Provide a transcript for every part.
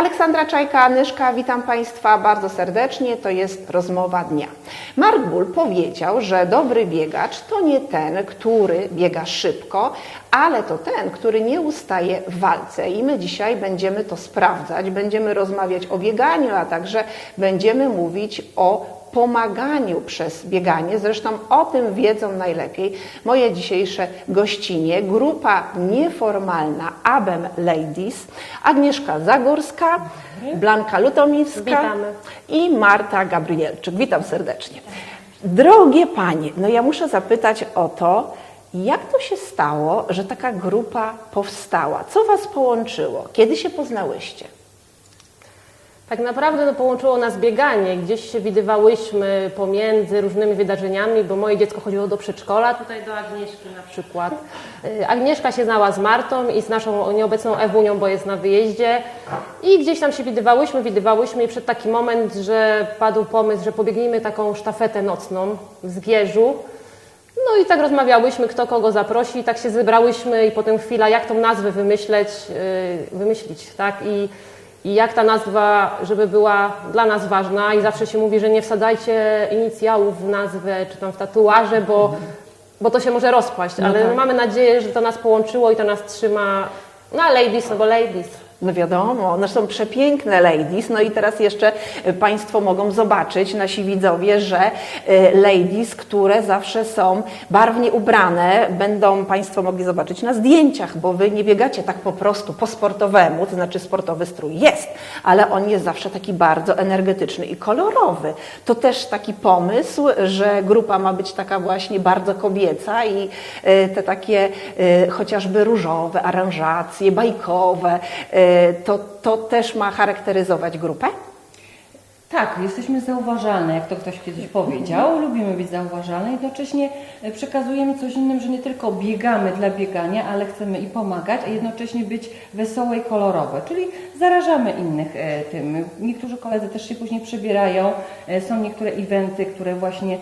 Aleksandra Czajka, Anyszka, witam Państwa bardzo serdecznie. To jest rozmowa dnia. Mark Bull powiedział, że dobry biegacz to nie ten, który biega szybko, ale to ten, który nie ustaje w walce. I my dzisiaj będziemy to sprawdzać, będziemy rozmawiać o bieganiu, a także będziemy mówić o pomaganiu przez bieganie. Zresztą o tym wiedzą najlepiej moje dzisiejsze gościnie. Grupa nieformalna ABEM Ladies, Agnieszka Zagórska, Blanka Lutomirska Witamy. i Marta Gabrielczyk. Witam serdecznie. Drogie panie, no ja muszę zapytać o to, jak to się stało, że taka grupa powstała? Co was połączyło? Kiedy się poznałyście? Tak naprawdę no, połączyło nas bieganie. Gdzieś się widywałyśmy pomiędzy różnymi wydarzeniami, bo moje dziecko chodziło do przedszkola, tutaj do Agnieszki na przykład. Y, Agnieszka się znała z Martą i z naszą nieobecną Ewunią, bo jest na wyjeździe. I gdzieś tam się widywałyśmy, widywałyśmy i przed taki moment, że padł pomysł, że pobiegnijmy taką sztafetę nocną w Zgierzu. No i tak rozmawiałyśmy, kto kogo zaprosi, i tak się zebrałyśmy i potem chwila, jak tą nazwę wymyśleć, yy, wymyślić, tak? I, I jak ta nazwa, żeby była dla nas ważna i zawsze się mówi, że nie wsadzajcie inicjałów w nazwę czy tam w tatuaże, bo, bo to się może rozpaść, ale tak. mamy nadzieję, że to nas połączyło i to nas trzyma, no a ladies, no bo ladies. No wiadomo, one są przepiękne ladies. No i teraz jeszcze y, Państwo mogą zobaczyć, nasi widzowie, że y, ladies, które zawsze są barwnie ubrane, będą Państwo mogli zobaczyć na zdjęciach, bo Wy nie biegacie tak po prostu po sportowemu, to znaczy sportowy strój jest, ale on jest zawsze taki bardzo energetyczny i kolorowy. To też taki pomysł, że grupa ma być taka właśnie bardzo kobieca i y, te takie chociażby różowe aranżacje, bajkowe, to, to też ma charakteryzować grupę? Tak, jesteśmy zauważalne, jak to ktoś kiedyś powiedział. Lubimy być zauważalne. Jednocześnie e, przekazujemy coś innym, że nie tylko biegamy dla biegania, ale chcemy i pomagać, a jednocześnie być wesołe i kolorowe, czyli zarażamy innych e, tym. Niektórzy koledzy też się później przebierają. E, Są niektóre eventy, które właśnie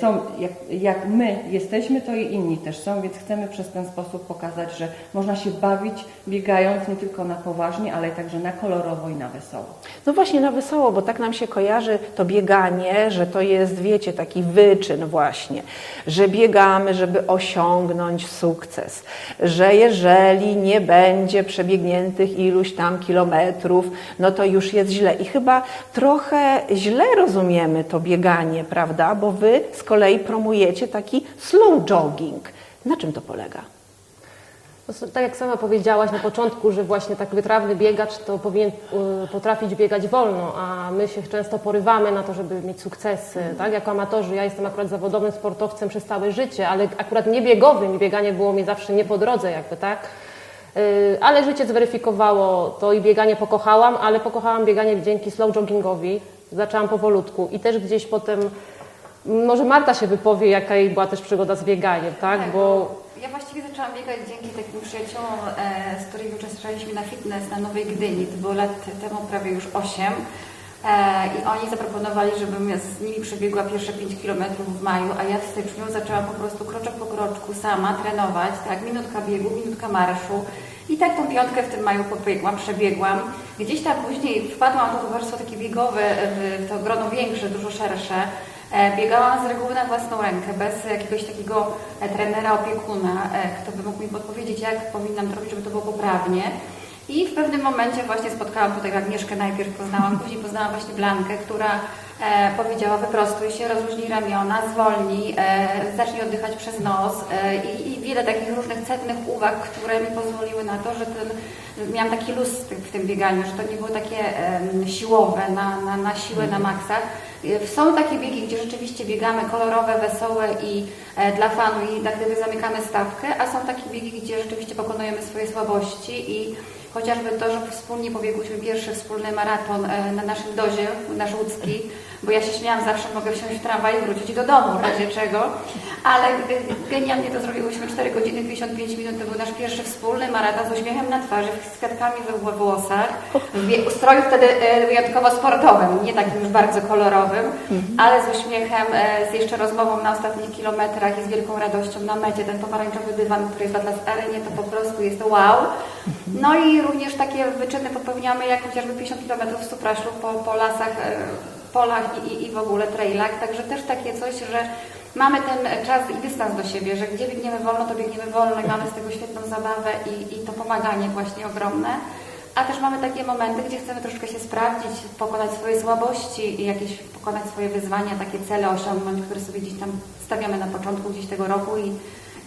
są, jak, jak my jesteśmy, to i inni też są, więc chcemy przez ten sposób pokazać, że można się bawić biegając nie tylko na poważnie, ale także na kolorowo i na wesoło. No właśnie na wesoło, bo tak nam się kojarzy to bieganie, że to jest, wiecie, taki wyczyn właśnie, że biegamy, żeby osiągnąć sukces, że jeżeli nie będzie przebiegniętych iluś tam kilometrów, no to już jest źle. I chyba trochę źle rozumiemy to bieganie, prawda? Bo wy z kolei promujecie taki slow jogging. Na czym to polega? Tak jak sama powiedziałaś na początku, że właśnie tak wytrawny biegacz to powinien y, potrafić biegać wolno, a my się często porywamy na to, żeby mieć sukcesy, tak? Jako amatorzy, ja jestem akurat zawodowym sportowcem przez całe życie, ale akurat nie biegowym i bieganie było mi zawsze nie po drodze jakby, tak? Y, Ale życie zweryfikowało to i bieganie pokochałam, ale pokochałam bieganie dzięki slow joggingowi. Zaczęłam powolutku i też gdzieś potem, może Marta się wypowie, jaka jej była też przygoda z bieganiem, tak? Bo Ja właściwie zaczęłam biegać dzięki takim przyjaciołom, e, z którymi uczestniczyliśmy na fitness na Nowej Gdyni. To było lat temu prawie już 8. E, I oni zaproponowali, żebym ja z nimi przebiegła pierwsze 5 km w maju, a ja w styczniu zaczęłam po prostu kroczek po kroczku sama trenować, tak, minutka biegu, minutka marszu. I tak tą piątkę w tym maju pobiegłam, przebiegłam. Gdzieś tam później wpadłam w to towarzystwo takie biegowe, w to grono większe, dużo szersze. E, Biegałam z reguły na własną rękę, bez jakiegoś takiego e, trenera, opiekuna, e, kto by mógł mi podpowiedzieć, jak powinnam to robić, żeby to było poprawnie. I w pewnym momencie właśnie spotkałam tutaj Agnieszkę, najpierw poznałam, później poznałam właśnie Blankę, która e, powiedziała wyprostuj się, rozluźnij ramiona, zwolnij, e, zacznij oddychać przez nos e, i, i wiele takich różnych cennych uwag, które mi pozwoliły na to, że ten, miałam taki luz w tym, bieganiu, że to nie było takie siłowe, na, na, na siłę, na maksach. Są takie biegi, gdzie rzeczywiście biegamy kolorowe, wesołe i e, dla fanu i tak gdyby zamykamy stawkę, a są takie biegi, gdzie rzeczywiście pokonujemy swoje słabości i chociażby to, że wspólnie pobiegłyśmy pierwszy wspólny maraton e, na naszym dozie, nasz łódzki, bo ja się śmiałam, zawsze mogę wsiąść w tramwaj i wrócić do domu, w razie czego, ale genialnie to zrobiłyśmy, 4 godziny 55 minut, to był nasz pierwszy wspólny maraton z uśmiechem na twarzy, z kwiatkami we włosach, w ustroju wtedy e, wyjątkowo sportowym, nie takim już bardzo kolorowym, ale z uśmiechem, e, z jeszcze rozmową na ostatnich kilometrach i z wielką radością na mecie. Ten pomarańczowy dywan, który jest w Atlas Arenie, to po prostu jest wow. No i również takie wyczyny popełniamy, jak chociażby 50 km w Supraszlu po, po lasach, e, polach i, i, i w ogóle trailach. Także też takie coś, że mamy ten czas i dystans do siebie, że gdzie biegniemy wolno, to biegniemy wolno i mamy z tego świetną zabawę i, i to pomaganie właśnie ogromne. A też mamy takie momenty, gdzie chcemy troszkę się sprawdzić, pokonać swoje słabości i jakieś pokonać swoje wyzwania, takie cele osiągnąć, które sobie gdzieś tam stawiamy na początku gdzieś tego roku i,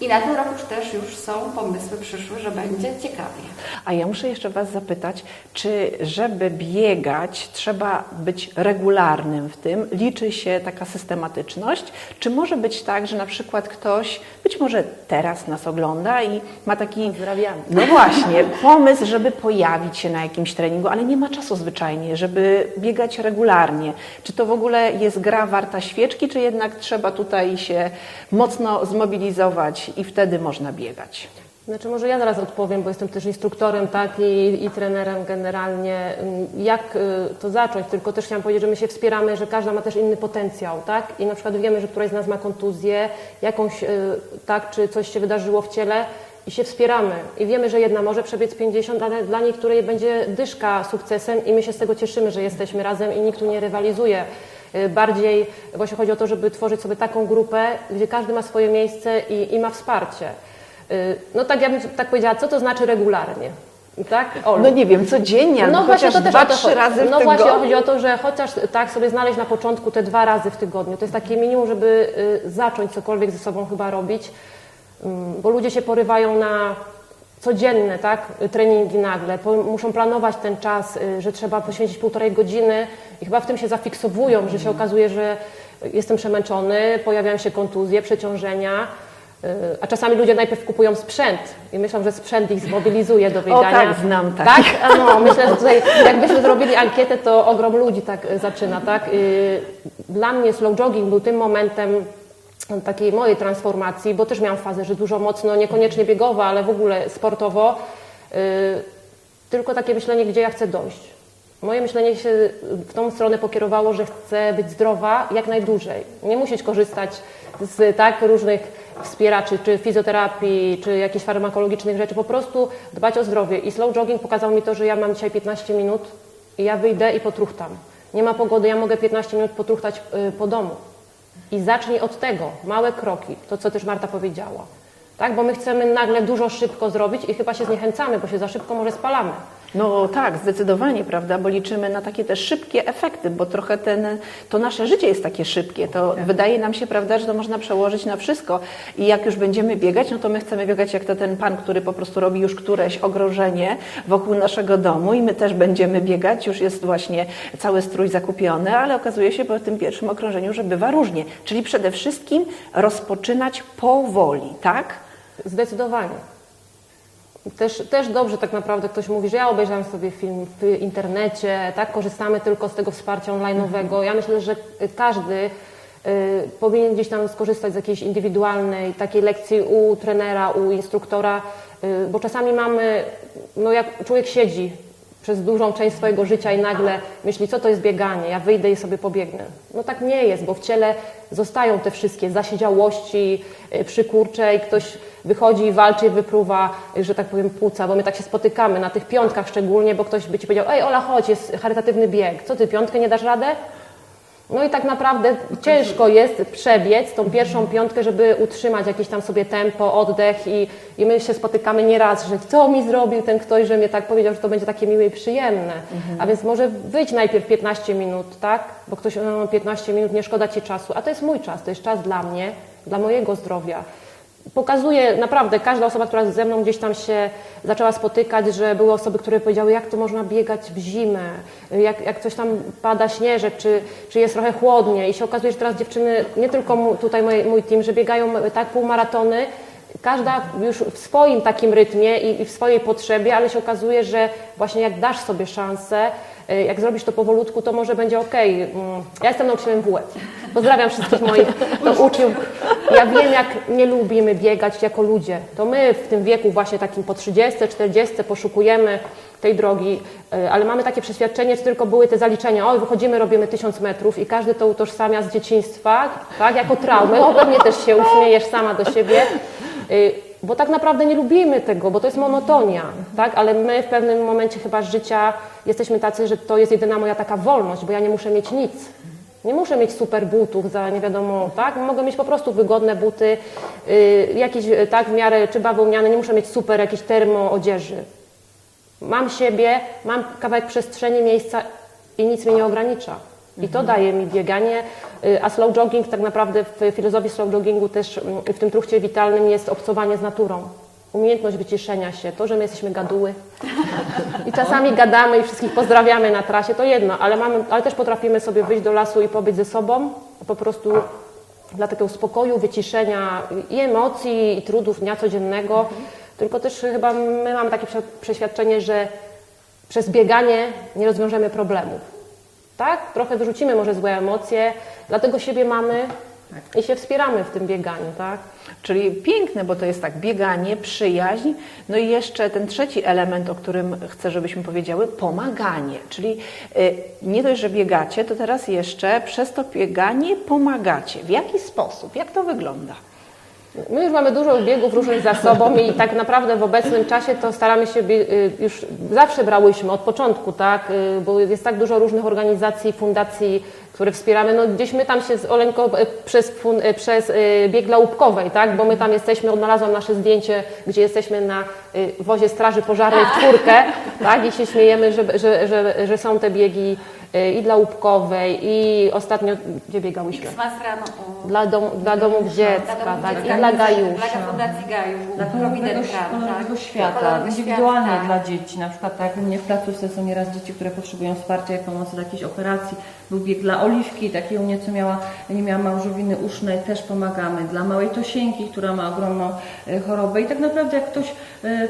i na ten rok już też już są pomysły przyszłe, że będzie ciekawie. A ja muszę jeszcze Was zapytać, czy żeby biegać trzeba być regularnym w tym? Liczy się taka systematyczność? Czy może być tak, że na przykład ktoś być może teraz nas ogląda i ma taki Pozdrawiamy. no właśnie, pomysł, żeby pojawić się na jakimś treningu, ale nie ma czasu zwyczajnie, żeby biegać regularnie. Czy to w ogóle jest gra warta świeczki, czy jednak trzeba tutaj się mocno zmobilizować i wtedy można biegać? Znaczy może ja zaraz odpowiem, bo jestem też instruktorem, tak, i, i trenerem generalnie. Jak y, to zacząć? Tylko też chciałam powiedzieć, że my się wspieramy, że każda ma też inny potencjał, tak? I na przykład wiemy, że któraś z nas ma kontuzję, jakąś, y, tak, czy coś się wydarzyło w ciele i się wspieramy. I wiemy, że jedna może przebiec 50, ale dla niektórej będzie dyszka sukcesem i my się z tego cieszymy, że jesteśmy razem i nikt tu nie rywalizuje. Y, Bardziej właśnie chodzi o to, żeby tworzyć sobie taką grupę, gdzie każdy ma swoje miejsce i, i ma wsparcie. Y, No tak, ja bym tak powiedziała, co to znaczy regularnie? Tak? Olu? No nie wiem, codziennie, No właśnie, chociaż to też dwa, trzy razy w No tygodniu. właśnie, chodzi o to, że chociaż tak sobie znaleźć na początku te dwa razy w tygodniu, to jest takie minimum, żeby y, zacząć cokolwiek ze sobą chyba robić, Ym, bo ludzie się porywają na codzienne tak, treningi nagle, muszą planować ten czas, y, że trzeba poświęcić półtorej godziny i chyba w tym się zafiksowują, że się okazuje, że jestem przemęczony, pojawiają się kontuzje, przeciążenia, y, a czasami ludzie najpierw kupują sprzęt i myślą, że sprzęt ich zmobilizuje do biegania. tak, znam Tak? A No, myślę, że tutaj jakbyśmy zrobili ankietę, to ogrom ludzi tak y, zaczyna, tak? Dla mnie slow jogging był tym momentem takiej mojej transformacji, bo też miałam fazę, że dużo mocno, niekoniecznie biegowo, ale w ogóle sportowo, y, tylko takie myślenie, gdzie ja chcę dojść. Moje myślenie się w tą stronę pokierowało, że chcę być zdrowa jak najdłużej. Nie musieć korzystać z tak różnych wspieraczy, czy fizjoterapii, czy jakichś farmakologicznych rzeczy, po prostu dbać o zdrowie. I slow jogging pokazał mi to, że ja mam dzisiaj 15 minut i ja wyjdę i potruchtam. Nie ma pogody, ja mogę 15 minut potruchtać y, po domu. I zacznij od tego, małe kroki, to co też Marta powiedziała. Tak, bo my chcemy nagle dużo szybko zrobić i chyba się zniechęcamy, bo się za szybko może spalamy. No tak, zdecydowanie, prawda, bo liczymy na takie też szybkie efekty, bo trochę ten, to nasze życie jest takie szybkie, to wydaje nam się, prawda, że to można przełożyć na wszystko. I jak już będziemy biegać, no to my chcemy biegać jak to ten pan, który po prostu robi już któreś ogrożenie wokół naszego domu i my też będziemy biegać, już jest właśnie cały strój zakupiony, ale okazuje się po tym pierwszym okrążeniu, że bywa różnie, czyli przede wszystkim rozpoczynać powoli, tak? Zdecydowanie. Też, też dobrze tak naprawdę ktoś mówi, że ja obejrzałem sobie film w internecie, tak, korzystamy tylko z tego wsparcia online'owego. Ja myślę, że każdy y, powinien gdzieś tam skorzystać z jakiejś indywidualnej takiej lekcji u trenera, u instruktora, y, bo czasami mamy, no jak człowiek siedzi przez dużą część swojego życia i nagle myśli, co to jest bieganie, ja wyjdę i sobie pobiegnę. No tak nie jest, bo w ciele zostają te wszystkie zasiedziałości, y, przykurcze i ktoś wychodzi i walczy wypruwa, że tak powiem, płuca, bo my tak się spotykamy na tych piątkach szczególnie, bo ktoś by Ci powiedział, ej Ola, chodź, jest charytatywny bieg, co Ty, piątkę nie dasz radę? No i tak naprawdę ciężko jest przebiec tą pierwszą piątkę, żeby utrzymać jakieś tam sobie tempo, oddech i, i my się spotykamy nieraz, że co mi zrobił ten ktoś, że mnie tak powiedział, że to będzie takie miłe i przyjemne. A więc może wyjść najpierw 15 minut, tak? Bo ktoś, no 15 minut, nie szkoda Ci czasu. A to jest mój czas, to jest czas dla mnie, dla mojego zdrowia pokazuje naprawdę każda osoba, która ze mną gdzieś tam się zaczęła spotykać, że były osoby, które powiedziały, jak to można biegać w zimę, jak, jak coś tam pada śnieżek, czy, czy jest trochę chłodnie. I się okazuje, że teraz dziewczyny, nie tylko tutaj mój, mój team, że biegają tak półmaratony, każda już w swoim takim rytmie i, w swojej potrzebie, ale się okazuje, że właśnie jak dasz sobie szansę, y, jak zrobisz to powolutku, to może będzie ok. Ja jestem nauczycielem WF. Pozdrawiam wszystkich moich uczniów. Ja wiem, jak nie lubimy biegać jako ludzie. To my w tym wieku właśnie takim po 30, 40 poszukujemy tej drogi, y, ale mamy takie przeświadczenie, że tylko były te zaliczenia, oj, wychodzimy, robimy tysiąc metrów i każdy to utożsamia z dzieciństwa, tak, jako traumę. O, pewnie też się uśmiejesz sama do siebie. Y, bo tak naprawdę nie lubimy tego, bo to jest monotonia, tak? Ale my w pewnym momencie chyba życia jesteśmy tacy, że to jest jedyna moja taka wolność, bo ja nie muszę mieć nic. Nie muszę mieć super butów za nie wiadomo, tak? Mogę mieć po prostu wygodne buty, y, jakieś y, tak w miarę czy bawełniane, nie muszę mieć super jakiejś termo odzieży. Mam siebie, mam kawałek przestrzeni, miejsca i nic mnie nie ogranicza. I to daje mi bieganie, y, a slow jogging tak naprawdę w filozofii slow joggingu też mm, w tym truchcie witalnym jest obcowanie z naturą. Umiejętność wyciszenia się, to, że my jesteśmy gaduły i czasami gadamy i wszystkich pozdrawiamy na trasie, to jedno, ale, mamy, ale też potrafimy sobie wyjść do lasu i pobyć ze sobą, po prostu dla takiego spokoju, wyciszenia i emocji, i trudów dnia codziennego. Tylko też chyba my mamy takie prze- przeświadczenie, że przez bieganie nie rozwiążemy problemów. Tak? Trochę wyrzucimy może złe emocje, dlatego siebie mamy i się wspieramy w tym bieganiu, tak? Czyli piękne, bo to jest tak, bieganie, przyjaźń, no i jeszcze ten trzeci element, o którym chcę, żebyśmy powiedziały, pomaganie. Czyli y, nie dość, że biegacie, to teraz jeszcze przez to bieganie pomagacie. W jaki sposób? Jak to wygląda? My już mamy dużo biegów różnych za sobą i tak naprawdę w obecnym czasie to staramy się, y, już zawsze brałyśmy od początku, tak, y, bo jest tak dużo różnych organizacji, fundacji, które wspieramy. No gdzieś my tam się z y, przez, przez bieg dla łupkowej, tak, bo my tam jesteśmy, odnalazłam nasze zdjęcie, gdzie jesteśmy na wozie straży pożarnej w czwórkę, tak, i się śmiejemy, że, że, że, że są te biegi y, i dla łupkowej i ostatnio, gdzie biegałyśmy? U... Dla, dom, dla domów dziecka, Dla domu tak, dziecka, i dla Dla Gajusza. Fundacji Gaju. Dla kolorowego, tak. świata, Kolorowy indywidualnie świat, tak. dla dzieci. Na przykład tak jak u mnie w placówce są nieraz dzieci, które potrzebują wsparcia i pomocy do jakiejś operacji. Był bieg dla Oliwki, takiej u mnie, co miała, nie miała małżowiny usznej, też pomagamy. Dla małej Tosienki, która ma ogromną e, chorobę. I tak naprawdę jak ktoś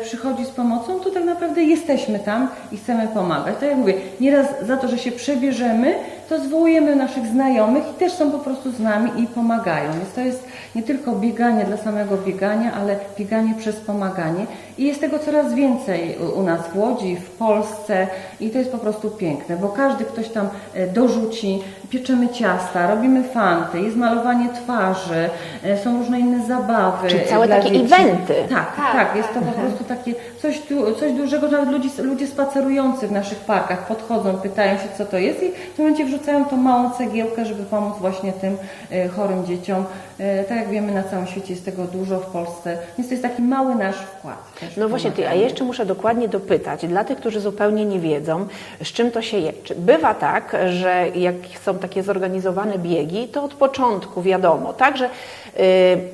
przychodzi z pomocą, to tak naprawdę jesteśmy tam i chcemy pomagać. Tak jak mówię, nieraz za to, że się przebierzemy, to zwołujemy naszych znajomych i też są po prostu z nami i pomagają. Więc to jest nie tylko bieganie dla samego biegania, ale bieganie przez pomaganie. I jest tego coraz więcej u- u nas w Łodzi, w Polsce i to jest po prostu piękne, bo każdy ktoś tam e, dorzuci, pieczemy ciasta, robimy fanty, jest malowanie twarzy, e, są różne inne zabawy. Czyli e, całe takie dzieci. eventy. Tak, Tak, tak, jest tak. to po prostu takie coś, du, coś dużego, nawet ludzie, ludzie spacerujący w naszych parkach podchodzą, pytają się co to jest i w tym momencie wrzucają tą małą cegiełkę, żeby pomóc właśnie tym e, chorym dzieciom. E, tak jak wiemy na całym świecie jest tego dużo w Polsce, więc to jest taki mały nasz wkład. No właśnie, ty, a jeszcze muszę dokładnie dopytać, dla tych, którzy zupełnie nie wiedzą, z czym to się je. Czy bywa tak, że jak są takie zorganizowane biegi, to od początku wiadomo, tak, że y,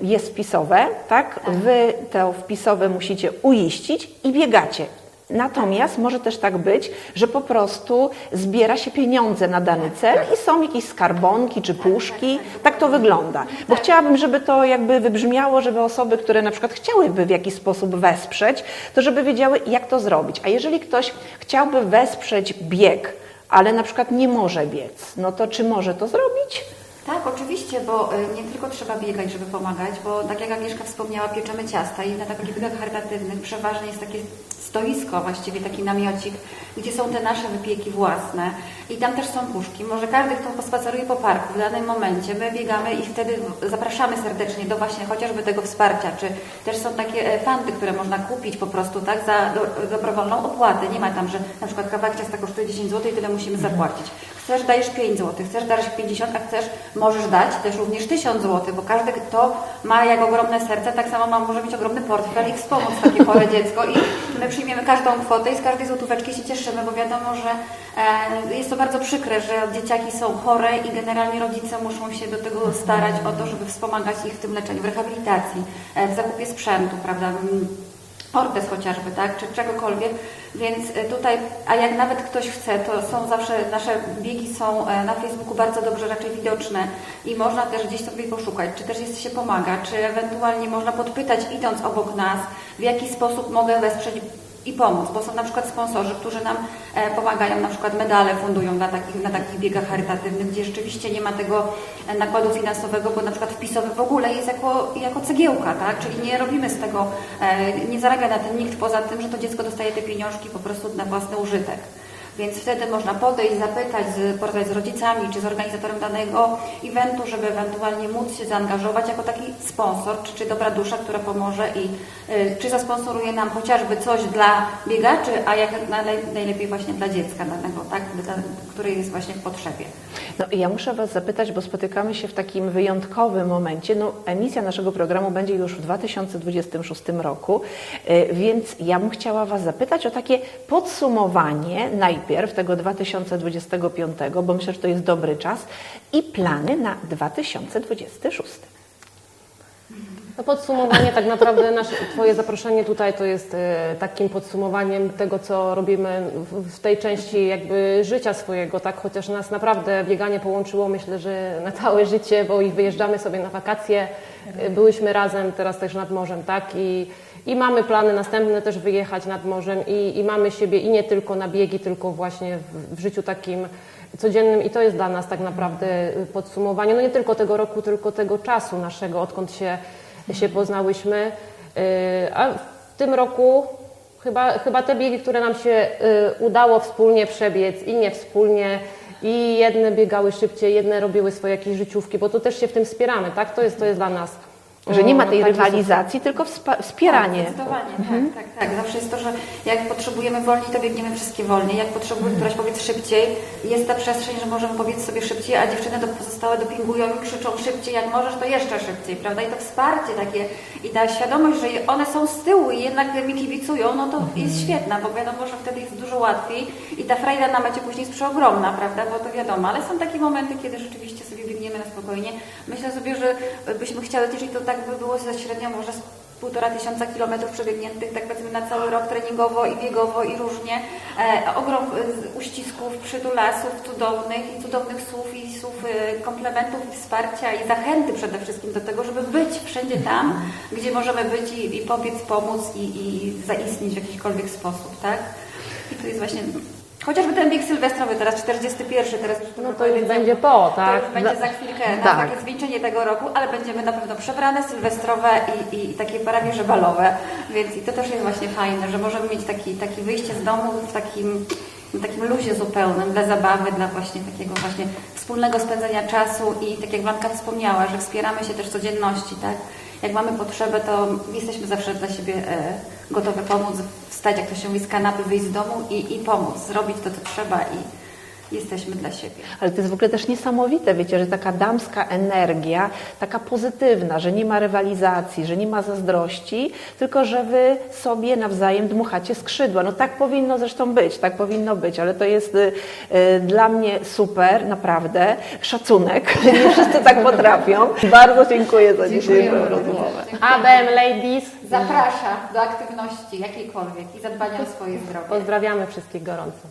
jest wpisowe, tak? Wy to wpisowe musicie uiścić i biegacie. Natomiast może też tak być, że po prostu zbiera się pieniądze na dany cel i są jakieś skarbonki czy puszki. Tak to wygląda. Bo chciałabym, żeby to jakby wybrzmiało, żeby osoby, które na przykład chciałyby w jakiś sposób wesprzeć, to żeby wiedziały, jak to zrobić. A jeżeli ktoś chciałby wesprzeć bieg, ale na przykład nie może biec, no to czy może to zrobić? Tak, oczywiście, bo y, nie tylko trzeba biegać, żeby pomagać, bo tak jak Agnieszka wspomniała, pieczemy ciasta i na takich biegach charytatywnych przeważnie jest takie stoisko, właściwie taki namiocik, gdzie są te nasze wypieki własne i tam też są puszki. Może każdy, kto pospaceruje po parku w danym momencie, my biegamy i wtedy zapraszamy serdecznie do właśnie chociażby tego wsparcia, czy też są takie e, fanty, które można kupić po prostu tak za do, dobrowolną opłatę. Nie ma tam, że na przykład kawałek ciasta kosztuje 10 zł i tyle musimy zapłacić. Chcesz, dajesz 5 zł, chcesz, dajesz 50, a chcesz, możesz dać też również 1000 zł, bo każdy, kto ma jak ogromne serce, tak samo ma, może mieć ogromny portfel i wspomóc takie chore dziecko. I my przyjmiemy każdą kwotę i z każdej złotóweczki się cieszymy, bo wiadomo, że e, jest to bardzo przykre, że dzieciaki są chore i generalnie rodzice muszą się do tego starać o to, żeby wspomagać ich w tym leczeniu, w rehabilitacji, e, w zakupie sprzętu, prawda, ortez chociażby, tak, czy czegokolwiek, więc y, tutaj, a jak nawet ktoś chce, to są zawsze, nasze biegi są e, na Facebooku bardzo dobrze raczej widoczne i można też gdzieś sobie poszukać, czy też jest się pomaga, czy ewentualnie można podpytać idąc obok nas, w jaki sposób mogę wesprzeć i pomóc, bo są na przykład sponsorzy, którzy nam e, pomagają, na przykład medale fundują na takich, na takich biegach charytatywnych, gdzie rzeczywiście nie ma tego e, nakładu finansowego, bo na przykład wpisowy w ogóle jest jako, jako cegiełka, tak? Czyli nie robimy z tego, e, nie zarabia na tym nikt poza tym, że to dziecko dostaje te pieniążki po prostu na własny użytek. Więc wtedy można podejść, zapytać, porozmawiać z rodzicami czy z organizatorem danego eventu, żeby ewentualnie móc się zaangażować jako taki sponsor, czy, czy dobra dusza, która pomoże i y, czy zasponsoruje nam chociażby coś dla biegaczy, a jak najlepiej właśnie dla dziecka danego, tak, dla, który jest właśnie w potrzebie. No i ja muszę Was zapytać, bo spotykamy się w takim wyjątkowym momencie. No, emisja naszego programu będzie już w 2026 roku, y, więc ja bym chciała Was zapytać o takie podsumowanie najpierw tego 2025, bo myślę, że to jest dobry czas, i plany na 2026. No podsumowanie tak naprawdę nasze, Twoje zaproszenie tutaj to jest e, takim podsumowaniem tego, co robimy w, tej części jakby życia swojego, tak? Chociaż nas naprawdę bieganie połączyło, myślę, że na całe życie, bo i wyjeżdżamy sobie na wakacje, e, byłyśmy razem teraz też nad morzem, tak? I, i mamy plany następne też wyjechać nad morzem i, i mamy siebie i nie tylko na biegi, tylko właśnie w, w życiu takim codziennym i to jest dla nas tak naprawdę y, podsumowanie, no nie tylko tego roku, tylko tego czasu naszego, odkąd się, się poznałyśmy. Y, A w tym roku chyba, chyba te biegi, które nam się y, udało wspólnie przebiec i nie wspólnie, i jedne biegały szybciej, jedne robiły swoje jakieś życiówki, bo to też się w tym wspieramy, tak? To jest, to jest dla nas. Że nie ma tej taki rywalizacji, tylko wspieranie. Tak, zdecydowanie, tak, tak, tak. Zawsze jest to, że jak potrzebujemy wolniej, to biegniemy wszystkie wolniej. Jak potrzebuje któraś powiedz szybciej, jest ta przestrzeń, że możemy powiedzieć sobie szybciej, a dziewczyny do pozostałe dopingują i krzyczą szybciej, jak możesz, to jeszcze szybciej, prawda? I to wsparcie takie i ta świadomość, że one są z tyłu i jednak mi kibicują, no to jest świetna, bo wiadomo, że wtedy jest dużo łatwiej i ta frajda na mecie później jest przeogromna, prawda? Bo to wiadomo, ale są takie momenty, kiedy rzeczywiście sobie biegniemy na spokojnie. Myślę sobie, że byśmy chciały i to tak by było ze średnio może półtora tysiąca kilometrów przebiegniętych, tak powiedzmy na cały rok treningowo i biegowo i różnie. E, ogrom e, uścisków, przytulasów cudownych i cudownych słów i słów e, komplementów i wsparcia i zachęty przede wszystkim do tego, żeby być wszędzie tam, gdzie możemy być i, i pobiec, pomóc i, i zaistnieć w jakikolwiek sposób, tak? I to jest właśnie... Chociażby ten bieg sylwestrowy, teraz 41, teraz już No to już będzie po, To tak? już będzie za chwilkę na Tak. takie zwieńczenie tego roku, ale będziemy na pewno przebrane, sylwestrowe i, i takie prawie że balowe, więc i to też jest właśnie fajne, że możemy mieć taki, takie wyjście z domu w takim, w takim luzie zupełnym, dla zabawy, dla właśnie takiego właśnie wspólnego spędzania czasu i tak jak Blanka wspomniała, że wspieramy się też codzienności, tak? Jak mamy potrzebę, to jesteśmy zawsze dla siebie e, gotowe pomóc, wstać, jak to się mówi, z kanapy, wyjść z domu i, i pomóc, zrobić to, co trzeba i jesteśmy dla siebie. Ale to jest w ogóle też niesamowite, wiecie, że taka damska energia, taka pozytywna, że nie ma rywalizacji, że nie ma zazdrości, tylko że wy sobie nawzajem dmuchacie skrzydła. No tak powinno zresztą być, tak powinno być, ale to jest y, y, dla mnie super, naprawdę, szacunek. Nie wszyscy tak potrafią. Bardzo dziękuję za dzisiejszą rozmowę. ABM Ladies, Zaprasza do aktywności jakiejkolwiek i zadbania o swoje zdrowie. pozdrawiamy wszystkich gorąco.